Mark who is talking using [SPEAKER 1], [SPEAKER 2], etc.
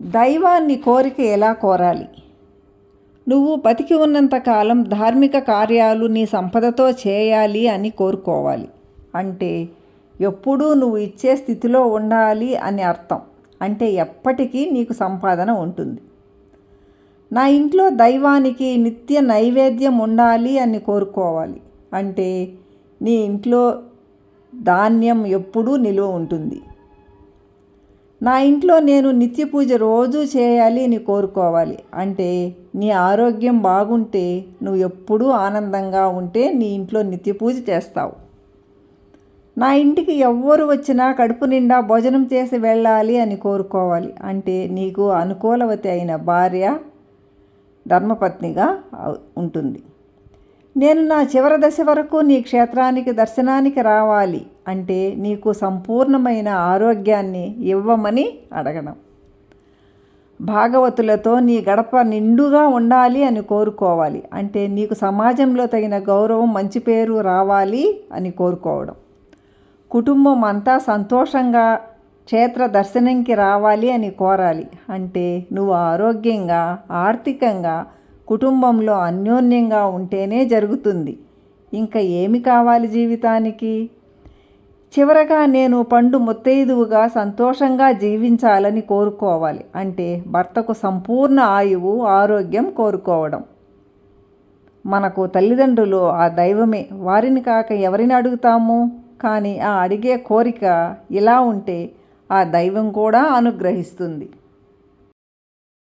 [SPEAKER 1] దైవాన్ని కోరిక ఎలా కోరాలి? నువ్వు బతికి ఉన్నంతకాలం ధార్మిక కార్యాలు నీ సంపదతో చేయాలి అని కోరుకోవాలి. అంటే ఎప్పుడూ నువ్వు ఇచ్చే స్థితిలో ఉండాలి అని అర్థం. అంటే ఎప్పటికీ నీకు సంపాదన ఉంటుంది. నా ఇంట్లో దైవానికి నిత్య నైవేద్యం ఉండాలి అని కోరుకోవాలి. అంటే నీ ఇంట్లో ధాన్యం ఎప్పుడూ నిలువ ఉంటుంది. నా ఇంట్లో నేను నిత్య పూజ రోజు చేయాలి అని కోరుకోవాలి. అంటే నీ ఆరోగ్యం బాగుంటే నువ్వు ఎప్పుడూ ఆనందంగా ఉంటే నీ ఇంట్లో నిత్య పూజ చేస్తావు. నా ఇంటికి ఎవ్వరు వచ్చినా కడుపు నిండా భోజనం చేసి వెళ్ళాలి అని కోరుకోవాలి. అంటే నీకు అనుకూలవతి అయిన భార్య ధర్మపత్నిగా ఉంటుంది. నేను నా చివరి దశ వరకు నీ క్షేత్రానికి దర్శనానికి రావాలి. అంటే నీకు సంపూర్ణమైన ఆరోగ్యాన్ని ఇవ్వమని అడగడం. భాగవతులతో నీ గడప నిండుగా ఉండాలి అని కోరుకోవాలి. అంటే నీకు సమాజంలో తగిన గౌరవం మంచి పేరు రావాలి అని కోరుకోవడం. కుటుంబం అంతా సంతోషంగా క్షేత్ర దర్శనంకి రావాలి అని కోరాలి. అంటే నువ్వు ఆరోగ్యంగా ఆర్థికంగా కుటుంబంలో అన్యోన్యంగా ఉంటేనే జరుగుతుంది. ఇంకా ఏమి కావాలి జీవితానికి? చివరగా నేను పండు ముత్తైదువుగా సంతోషంగా జీవించాలని కోరుకోవాలి అంటే భర్తకు సంపూర్ణ ఆయువు ఆరోగ్యం కోరుకోవడం. మనకు తల్లిదండ్రులు ఆ దైవమే. వారిని కాక ఎవరిని అడుగుతాము? కానీ ఆ అడిగే కోరిక ఇలా ఉంటే ఆ దైవం కూడా అనుగ్రహిస్తుంది.